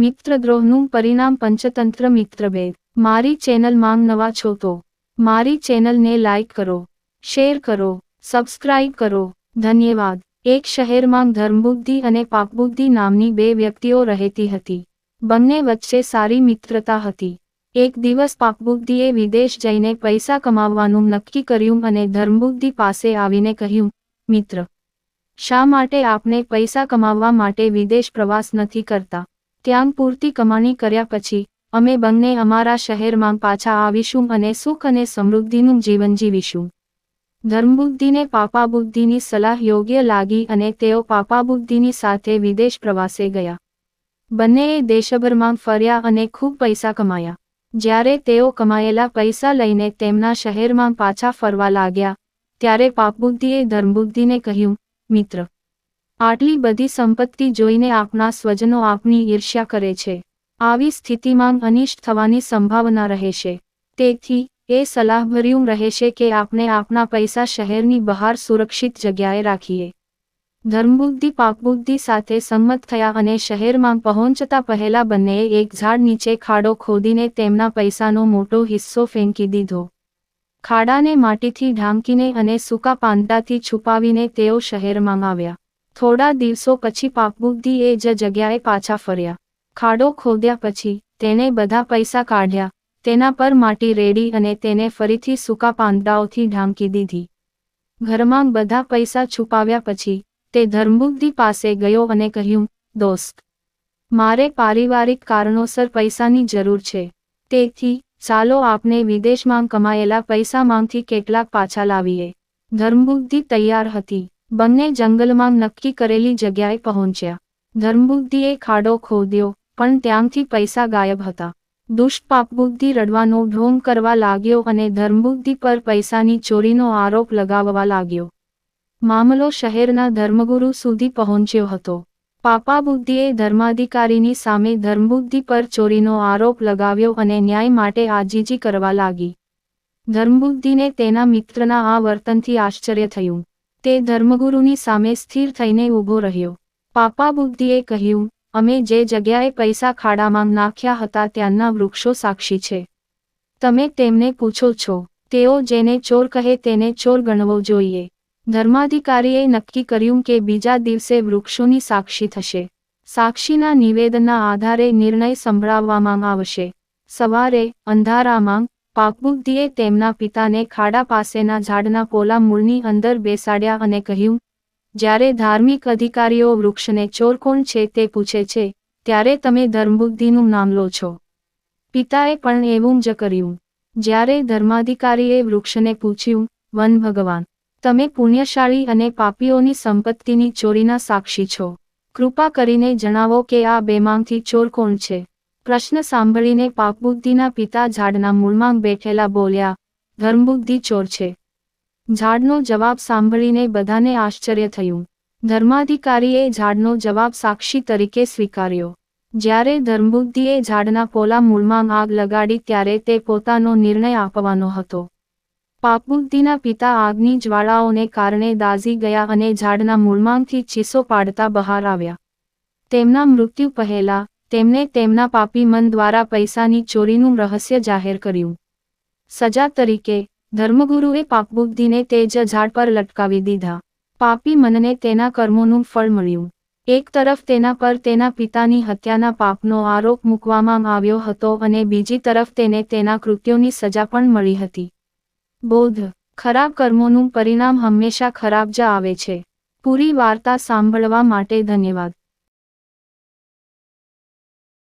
મિત્રદ્રોહનું પરિણામ પંચતંત્ર મિત્રભેદ. મારી ચેનલ માંગ નવા છો તો મારી ચેનલને લાઇક કરો, શેર કરો, સબસ્ક્રાઇબ કરો. ધન્યવાદ. એક શહેરમાં ધર્મબુદ્ધિ અને પાપબુદ્ધિ નામની બે વ્યક્તિઓ રહેતી હતી. બંને વચ્ચે સારી મિત્રતા હતી. એક દિવસ પાપબુદ્ધિએ વિદેશ જઈને પૈસા કમાવવાનું નક્કી કર્યું અને ધર્મબુદ્ધિ પાસે આવીને કહ્યું, મિત્ર, શા માટે આપને પૈસા કમાવવા માટે વિદેશ પ્રવાસ નથી કરતા? ત્યાં પૂરતી કમાણી કર્યા પછી, અમે બંને અમારા શહેરમાં પાછા આવીશું અને સુખ અને સમૃદ્ધિનું જીવન જીવીશું. ધર્મબુદ્ધિને પાપાબુદ્ધિની સલાહ યોગ્ય લાગી અને તેઓ પાપાબુદ્ધિની સાથે વિદેશ પ્રવાસે ગયા. બંનેએ દેશભરમાં ફર્યા અને ખૂબ પૈસા કમાયા. જ્યારે તેઓ કમાયેલા પૈસા લઈને તેમના શહેરમાં પાછા ફરવા લાગ્યા, ત્યારે પાપબુદ્ધિએ ધર્મબુદ્ધિને કહ્યું, મિત્ર આટલી બધી સંપત્તિ જોઈને આપના સ્વજનો આપની ઈર્ષ્યા કરે છે. આવી સ્થિતિમાં અનિષ્ટ થવાની સંભાવના રહેશે. તેથી, એ સલાહભર્યું રહેશે કે આપણે આપના પૈસા શહેરની બહાર સુરક્ષિત જગ્યાએ રાખીએ. ધર્મબુદ્ધિ પાપબુદ્ધિ સાથે સંમત થયા અને શહેરમાં પહોંચતા પહેલા બંનેએ એક ઝાડ નીચે ખાડો ખોદીને તેમના પૈસાનો મોટો હિસ્સો ફેંકી દીધો. ખાડાને માટીથી ઢાંકીને અને સૂકા પાંદડાથી છુપાવીને તેઓ શહેરમાં આવ્યા. થોડા દિવસો પછી પાપબુદ્ધિ એ જ જગ્યાએ પાછા ફર્યા. ખાડો ખોદ્યા પછી તેણે બધા પૈસા કાઢ્યા, તેના પર માટી રેડી અને તેને ફરીથી સૂકા પાંદડાઓથી ઢાંકી દીધી. ઘરમાં બધા પૈસા છુપાવ્યા પછી તે ધર્મબુદ્ધિ પાસે ગયો અને કહ્યું, દોસ્ત, મારે પારિવારિક કારણોસર પૈસાની જરૂર છે. તેથી ચાલો આપને વિદેશમાં કમાયેલા પૈસામાંથી કેટલાક પાછા લાવીએ. ધર્મબુદ્ધિ તૈયાર હતી. બંને જંગલમાં નક્કી કરેલી જગ્યાએ પહોંચ્યા. ધર્મબુદ્ધિએ ખાડો ખોદ્યો, પણ ત્યાંથી પૈસા ગાયબ હતા. દુષ્ટ પાપબુદ્ધિ રડવાનો ઢોંગ કરવા લાગ્યો અને ધર્મબુદ્ધિ પર પૈસાની ચોરીનો આરોપ લગાવવા લાગ્યો. મામલો શહેરના ધર્મગુરુ સુધી પહોંચ્યો હતો. પાપાબુદ્ધિએ ધર્માધિકારીની સામે ધર્મબુદ્ધિ પર ચોરીનો આરોપ લગાવ્યો અને ન્યાય માટે આજીજી કરવા લાગી. ધર્મબુદ્ધિને તેના મિત્રના આ વર્તનથી આશ્ચર્ય થયું. તે ધર્મગુરુની સામે સ્થિર થઈને ઊભો રહ્યો. પાપાબુદ્ધિએ કહ્યું, અમે જે જગ્યાએ પૈસા ખાડામાં નાખ્યા હતા ત્યાંના વૃક્ષો સાક્ષી છે. તમે તેમને પૂછો છો, તેઓ જેને ચોર કહે તેને ચોર ગણવો જોઈએ. ધર્માધિકારીએ નક્કી કર્યું કે બીજા દિવસે વૃક્ષોની સાક્ષી થશે. સાક્ષીના નિવેદનના આધારે નિર્ણય સંભળાવવામાં આવશે. સવારે અંધારામાં પાકબુદ્ધિએ તેમના પિતાને ખાડા પાસેના ઝાડના પોલા મૂળની અંદર બેસાડ્યા અને કહ્યું, જ્યારે ધાર્મિક અધિકારીઓ વૃક્ષને ચોર કોણ છે તે પૂછે છે, ત્યારે તમે ધર્મબુદ્ધિનું નામ લો છો. પિતાએ પણ એવું જ કર્યું. જ્યારે ધર્માધિકારીએ વૃક્ષને પૂછ્યું, વન ભગવાન, તમે પુણ્યશાળી અને પાપીઓની સંપત્તિની ચોરીના સાક્ષી છો. કૃપા કરીને જણાવો કે આ બેમાંથી ચોર કોણ છે. પ્રશ્ન સાંભળીને પાકબુદ્ધિના પિતા ઝાડના મૂળમાં બેઠેલા બોલ્યા, ધર્મબુદ્ધિ ચોર છે. ઝાડનો જવાબ સાંભળીને બધાને આશ્ચર્ય થયું. ધર્માધિકારીએ ઝાડનો જવાબ સાક્ષી તરીકે સ્વીકાર્યો. જ્યારે ધર્મબુદ્ધિએ ઝાડના પોલા મૂળમાં આગ લગાડી ત્યારે તે પોતાનો નિર્ણય આપવાનો હતો. પાપબુદ્ધિના પિતા આગની જ્વાળાઓને કારણે દાઝી ગયા અને ઝાડના મૂળમાંથી ચીસો પાડતા બહાર આવ્યા. તેમના મૃત્યુ પહેલા તેમણે તેમના પાપી મન દ્વારા પૈસાની ચોરીનું રહસ્ય જાહેર કર્યું. સજા તરીકે, ધર્મગુરુએ પાપબુદ્ધિને તે જ ઝાડ પર લટકાવી દીધા. પાપી મનને તેના કર્મોનું ફળ મળ્યું. એક તરફ તેના પર તેના પિતાની હત્યાના પાપનો આરોપ મૂકવામાં આવ્યો હતો અને બીજી તરફ તેને તેના કૃત્યોની સજા પણ મળી હતી. બોધ, ખરાબ કર્મોનું પરિણામ હંમેશા ખરાબ જ આવે છે. પૂરી વાર્તા સાંભળવા માટે ધન્યવાદ.